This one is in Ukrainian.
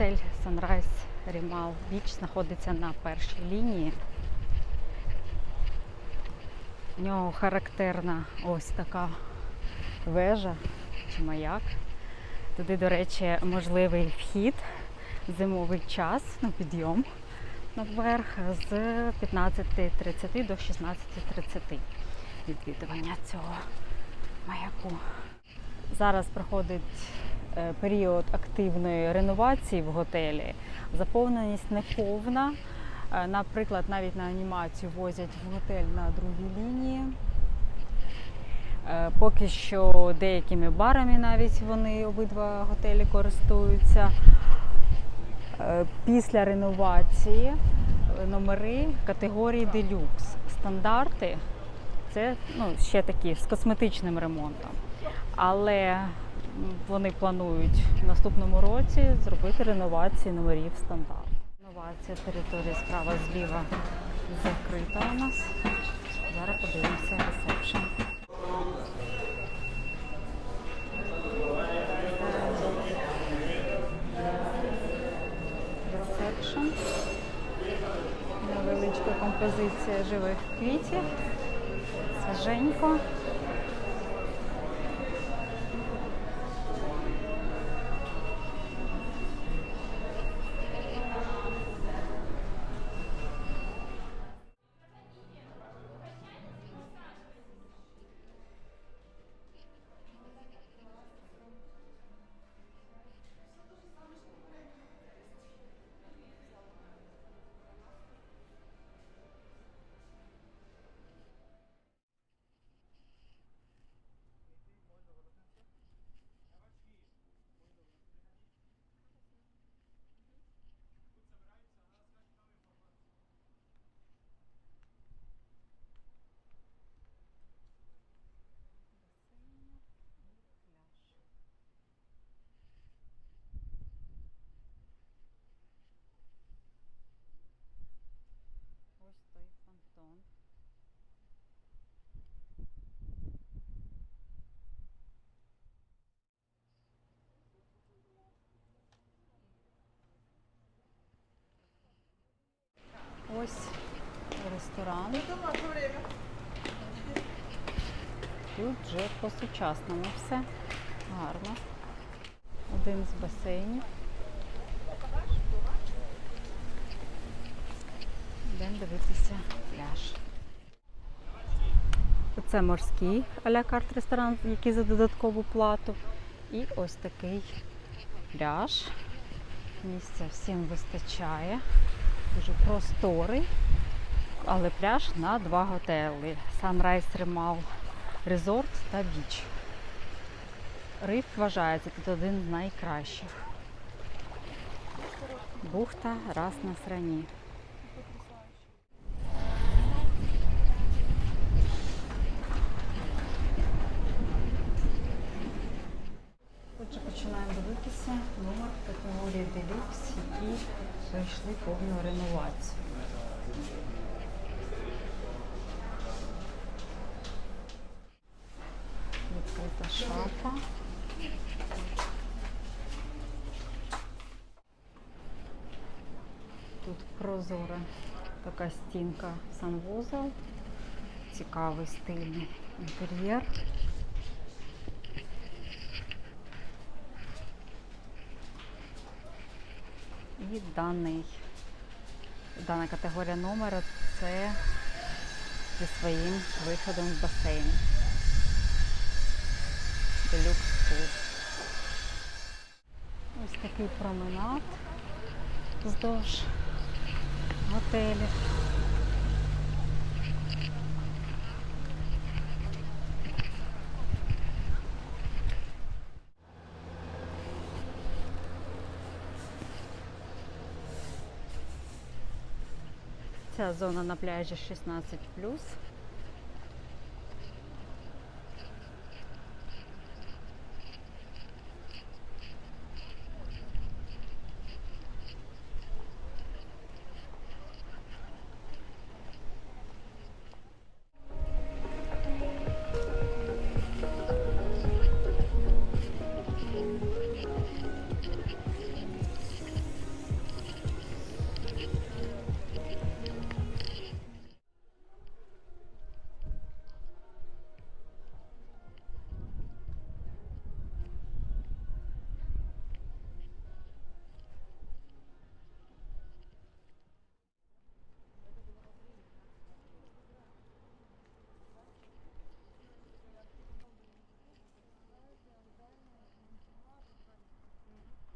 Готель Sunrise Rimal Beach знаходиться на першій лінії. В нього характерна ось така вежа чи маяк. Туди, до речі, можливий вхід зимовий час на підйом наверх з 15.30 до 16.30 відвідування цього маяку. Зараз проходить період активної реновації в готелі. Заповненість неповна. Е, Наприклад, навіть на анімацію возять в готель на другій лінії. Е, Поки що деякими барами навіть вони обидва готелі користуються. Е, Після реновації е, номери категорії делюкс. Стандарти це ну, ще такі з косметичним ремонтом. Але вони планують в наступному році зробити реновацію номерів стандарт. Реновація території справа зліва закрита у нас. Зараз подивимося ресепшн. Ресепшн. Невеличка композиція живих квітів. Свіженько. Ось ресторан. Тут вже по-сучасному все. Гарно. Один з басейнів. Йдемо дивитися пляж. Це морський а-ля карт ресторан, який за додаткову плату. І ось такий пляж. Місця всім вистачає. Дуже просторий. Але пляж на два готелі. Sunrise Rimal Resort та Біч. Риф вважається тут один з найкращих. Бухта раз на срані. Категорії Deluxe, які пройшли повну реновацію. Відкрита шафа. Тут прозора така стінка санвузол. Цікавий стильний інтер'єр. І даний, дана категорія номера це зі своїм виходом в басейн. Делюкс. Ось такий променад вздовж готелів. Ця зона на пляжі 16+.